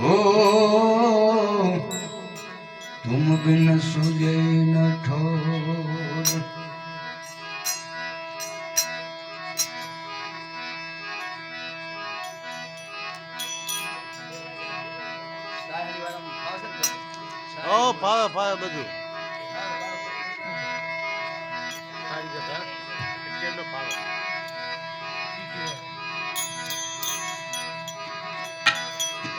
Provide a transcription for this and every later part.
ओ तुम बिन सुझे न ठोर ઓ ફાવે ફાવે બધું સારી જતા કેમ ફાવે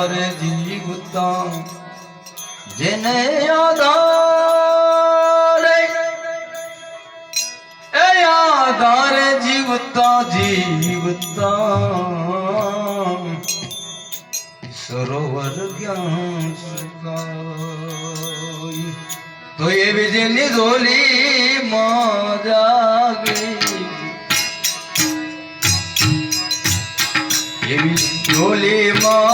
આધારે જીવતા જેને આધારે એ આધારે જીવતા જીવતા. સરોવર જ્ઞાન સુકાય તો એવી જેની ધોલી માં જાગી. એવી ડોલી માં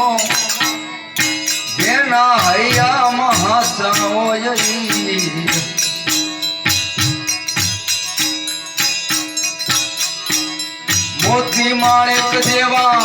હોય મોતી માણેક જેવા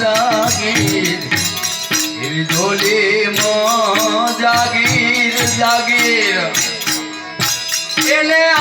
જાગીર એવી ડોલી જાગીર જાગીર. એને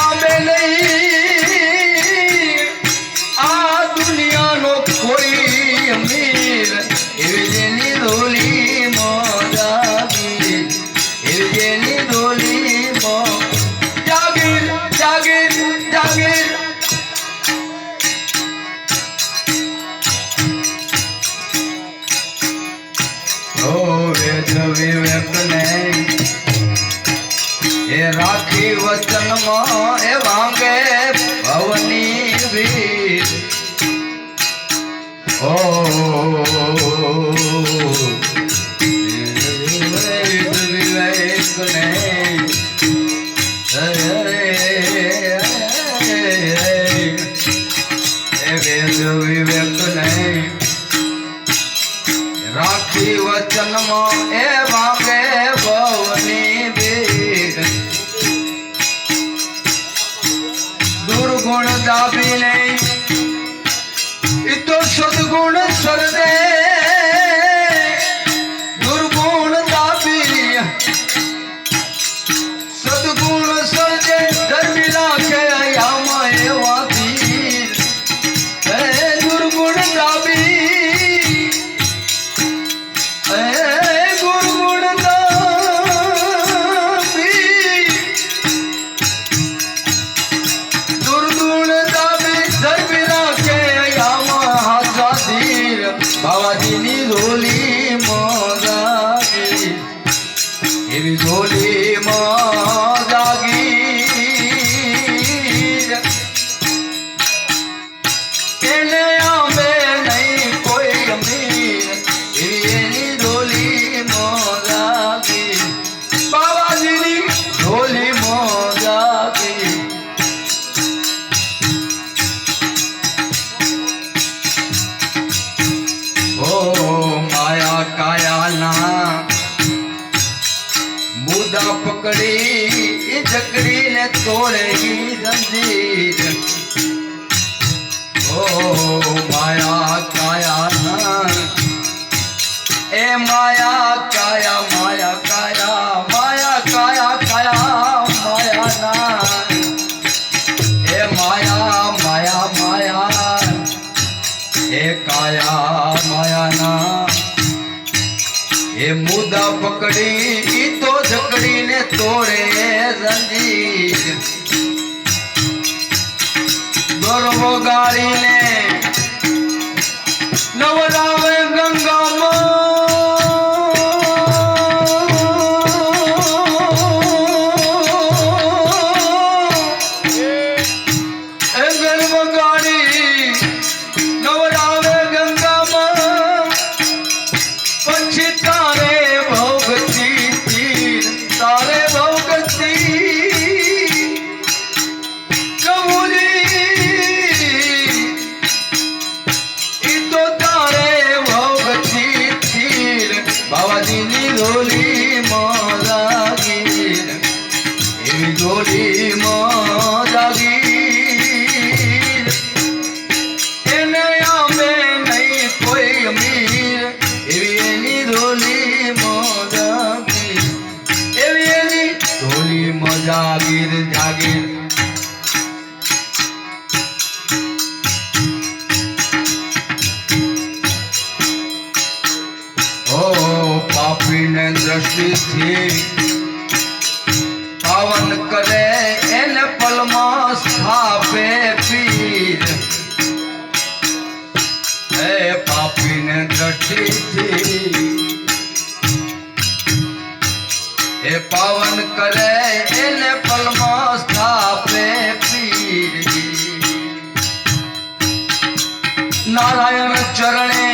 ઓ વેદ વિવેક એ રાખી વચનમાં એ વાંગે ભવની વીર. ઓ એ તોડે ઈ જંજીર. ઓ માયા કાયા એ માયા કાયા માયા કાયા માયા કાયા કાયા, માયા ના એ માયા માયા માયા. એ કાયા, માયા ના એ મુદા પકડી જકડીને તોડે રંજીર ગર્વ ગાળીને દ્રષ્ટિથી પાવન કરે એને પલમાં સ્થાપે પીર. હે પાપીને દ્રષ્ટિથી એ પાવન કરે એને પલમાં સ્થાપે પીર. નારાયણ ચરણે